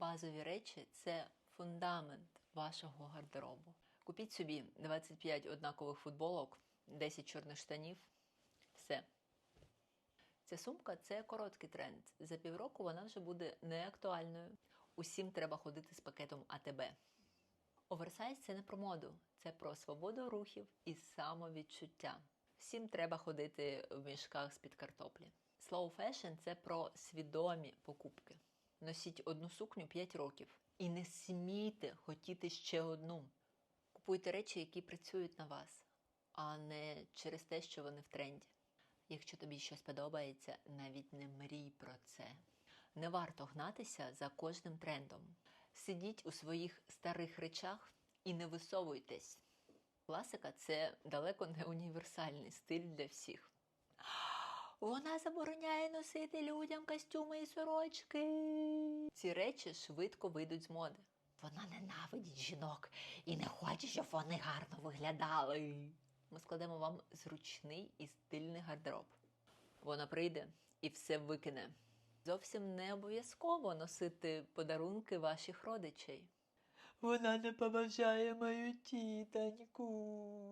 базові речі це фундамент вашого гардеробу. Купіть собі 25 однакових футболок, 10 чорних штанів. Все. Ця сумка це короткий тренд. За півроку вона вже буде неактуальною. Усім треба ходити з пакетом АТБ. Оверсайз це не про моду, це про свободу рухів і самовідчуття. Всім треба ходити в мішках з-під картоплі. Slow fashion – це про свідомі покупки. Носіть одну сукню 5 років і не смійте хотіти ще одну. Купуйте речі, які працюють на вас, а не через те, що вони в тренді. Якщо тобі щось подобається, навіть не мрій про це. Не варто гнатися за кожним трендом. Сидіть у своїх старих речах і не висовуйтесь. Класика це далеко не універсальний стиль для всіх. Вона забороняє носити людям костюми і сорочки. Ці речі швидко вийдуть з моди. Вона ненавидить жінок і не хоче, щоб вони гарно виглядали. Ми складемо вам зручний і стильний гардероб. Вона прийде і все викине. Зовсім не обов'язково носити подарунки ваших родичей. Вона не поважає мою тітоньку.